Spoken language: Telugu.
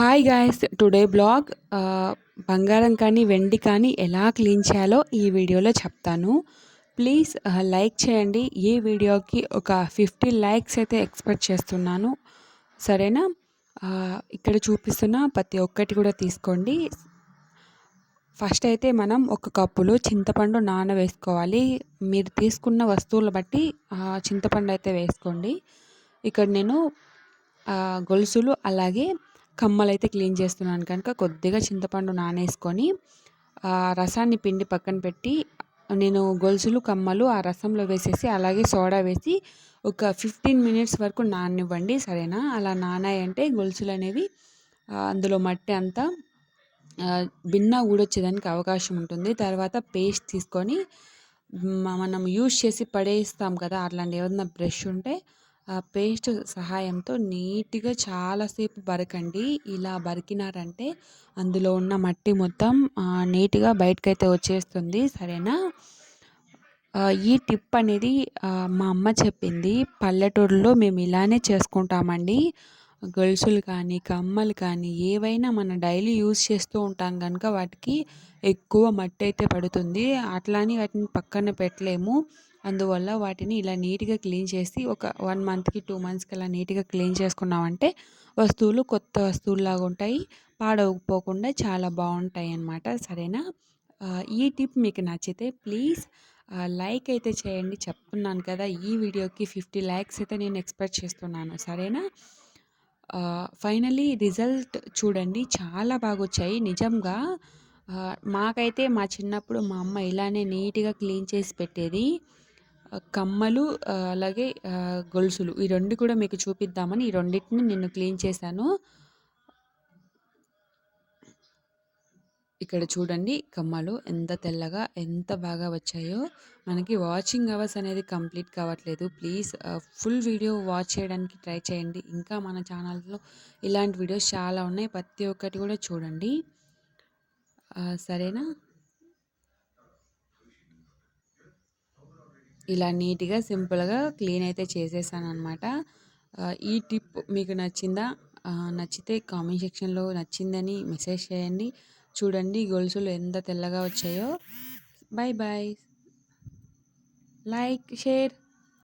హాయ్ గాయ్స్ టుడే బ్లాగ్ బంగారం కానీ వెండి కానీ ఎలా క్లీన్ చేయాలో ఈ వీడియోలో చెప్తాను. ప్లీజ్ లైక్ uh, చేయండి. ఈ వీడియోకి ఒక ఫిఫ్టీ లైక్స్ అయితే ఎక్స్పెక్ట్ చేస్తున్నాను. సరేనా? Uh, ఇక్కడ చూపిస్తున్న ప్రతి ఒక్కటి కూడా తీసుకోండి. ఫస్ట్ అయితే మనం ఒక కప్పులో చింతపండు నానవేసుకోవాలి. మీరు తీసుకున్న వస్తువులు బట్టి చింతపండు అయితే వేసుకోండి. ఇక్కడ నేను గొలుసులు అలాగే కమ్మలు అయితే క్లీన్ చేస్తున్నాను కనుక కొద్దిగా చింతపండు నానేసుకొని ఆ రసాన్ని పిండి పక్కన పెట్టి నేను గొలుసులు కమ్మలు ఆ రసంలో వేసేసి అలాగే సోడా వేసి ఒక ఫిఫ్టీన్ మినిట్స్ వరకు నాననివ్వండి సరేనా? అలా నానాయంటే గొలుసులు అనేవి అందులో మట్టి అంతా ఆ, భిన్న ఊడొచ్చేదానికి అవకాశం ఉంటుంది. తర్వాత పేస్ట్ తీసుకొని మనం యూజ్ చేసి పడేస్తాం కదా అట్లాంటి ఏదైనా బ్రష్ ఉంటే పేస్ట్ సహాయంతో నీట్గా చాలాసేపు బరకండి. ఇలా బరికినారంటే అందులో ఉన్న మట్టి మొత్తం నీట్గా బయటకైతే వచ్చేస్తుంది. సరేనా? ఈ టిప్ అనేది మా అమ్మ చెప్పింది. పల్లెటూరులో మేము ఇలానే చేసుకుంటామండి. గొలుసులు కానీ కమ్మలు కానీ ఏవైనా మనం డైలీ యూజ్ చేస్తూ ఉంటాం కనుక వాటికి ఎక్కువ మట్టి అయితే పడుతుంది. అట్లాని వాటిని పక్కన పెట్టలేము. అందువల్ల వాటిని ఇలా నీట్గా క్లీన్ చేసి ఒక వన్ మంత్కి టూ మంత్స్కి అలా నీట్గా క్లీన్ చేసుకున్నామంటే వస్తువులు కొత్త వస్తువుల్లాగా ఉంటాయి. పాడవకపోకుండా చాలా బాగుంటాయి అన్నమాట సరేనా ఈ టిప్ మీకు నచ్చితే ప్లీజ్ లైక్ అయితే చేయండి. చెప్తున్నాను కదా ఈ వీడియోకి ఫిఫ్టీ లైక్స్ అయితే నేను ఎక్స్పెక్ట్ చేస్తున్నాను. సరేనా? ఫైనలీ రిజల్ట్ చూడండి. చాలా బాగా వచ్చాయి నిజంగా మాకైతే మా చిన్నప్పుడు మా అమ్మ ఇలానే నీట్గా క్లీన్ చేసి పెట్టేది. కమ్మలు అలాగే గొలుసులు. ఈ రెండు కూడా మీకు చూపిద్దామని ఈ రెండింటిని నేను క్లీన్ చేశాను. ఇక్కడ చూడండి కమ్మలు ఎంత తెల్లగా ఎంత బాగా వచ్చాయో. మనకి వాచింగ్ అవర్స్ అనేది కంప్లీట్ కావట్లేదు. ప్లీజ్ ఫుల్ వీడియో వాచ్ చేయడానికి ట్రై చేయండి. ఇంకా మన ఛానల్లో ఇలాంటి వీడియోస్ చాలా ఉన్నాయి. ప్రతి ఒక్కటి కూడా చూడండి. సరేనా? ఇలా నీట్గా సింపుల్గా క్లీన్ అయితే చేసేసాను అనమాట ఈ టిప్ మీకు నచ్చిందా? నచ్చితే కామెంట్ సెక్షన్లో నచ్చిందని మెసేజ్ చేయండి. చూడండి గొలుసులు ఎంత తెల్లగా వచ్చాయో. Bye bye like share.